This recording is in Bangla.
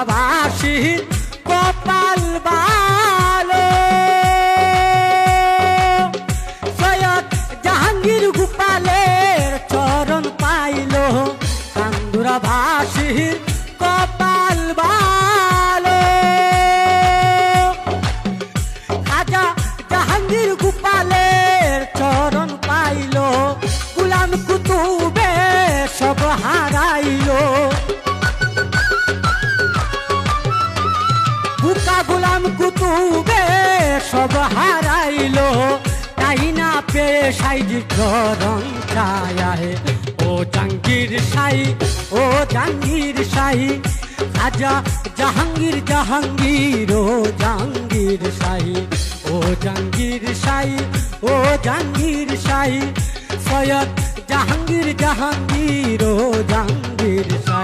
বাবাসী কপাল ভালো। সৈয়দ জাহাঙ্গীর গোপালের চরণ পাইল কান্দুরাবাসীর বুকা গুলাম কুতুবে সব হারাইলো। তাই না পেয়ে সাইজ চরণ ছায় ও জাঙ্গির সাই, ও জাঙ্গির সাই, রাজা জাহাঙ্গীর জাহাঙ্গীর, ও জাঙ্গির সাই। ও জাঙ্গির সাই, ও জাঙ্গির সাই, সৈয়দ জাহাঙ্গীর জাহাঙ্গীর, ও জাহাঙ্গীর সাই।